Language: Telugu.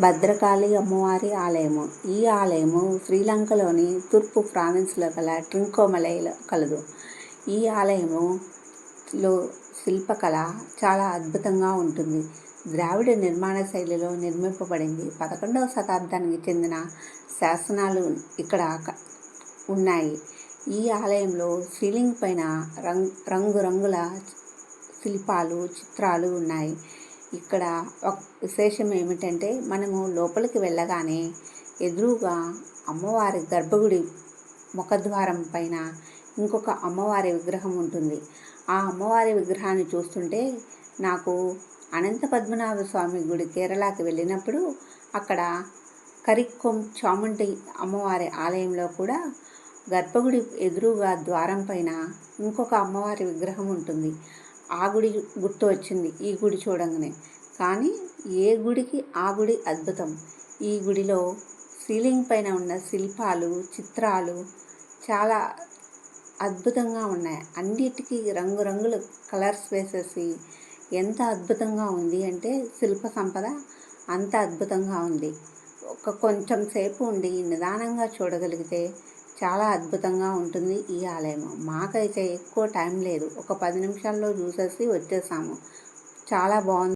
భద్రకాళి అమ్మవారి ఆలయము. ఈ ఆలయము శ్రీలంకలోని తూర్పు ప్రావిన్స్లో గల ట్రింకోమలైలో కలదు. ఈ ఆలయములో శిల్పకళ చాలా అద్భుతంగా ఉంటుంది. ద్రావిడ నిర్మాణ శైలిలో నిర్మింపబడింది. పదకొండవ శతాబ్దానికి చెందిన శాసనాలు ఇక్కడ ఉన్నాయి. ఈ ఆలయంలో సీలింగ్ పైన రంగు రంగురంగుల శిల్పాలు చిత్రాలు ఉన్నాయి. ఇక్కడ ఒక విశేషం ఏమిటంటే మనము లోపలికి వెళ్ళగానే ఎదురుగా అమ్మవారి గర్భగుడి ముఖద్వారం పైన ఇంకొక అమ్మవారి విగ్రహం ఉంటుంది. ఆ అమ్మవారి విగ్రహాన్ని చూస్తుంటే నాకు అనంత పద్మనాభ స్వామి గుడి కేరళకి వెళ్ళినప్పుడు అక్కడ కరిక్కొం చాముంటి అమ్మవారి ఆలయంలో కూడా గర్భగుడి ఎదురుగా ద్వారం పైన ఇంకొక అమ్మవారి విగ్రహం ఉంటుంది. ఆ గుడి గుర్తు వచ్చింది ఈ గుడి చూడంగానే. కానీ ఏ గుడికి ఆ గుడి అద్భుతం? ఈ గుడిలో సీలింగ్ పైన ఉన్న శిల్పాలు చిత్రాలు చాలా అద్భుతంగా ఉన్నాయి. అన్నిటికీ రంగురంగుల కలర్స్ వేసేసి ఎంత అద్భుతంగా ఉంది అంటే శిల్ప సంపద అంత అద్భుతంగా ఉంది. ఒక కొంచెం సేపు ఉండి నిదానంగా చూడగలిగితే చాలా అద్భుతంగా ఉంటుంది ఈ ఆలయం మాకైతే ఎక్కువ టైం లేదు. ఒక పది నిమిషాల్లో చూసేసి వచ్చేసాము. చాలా బాగుంది.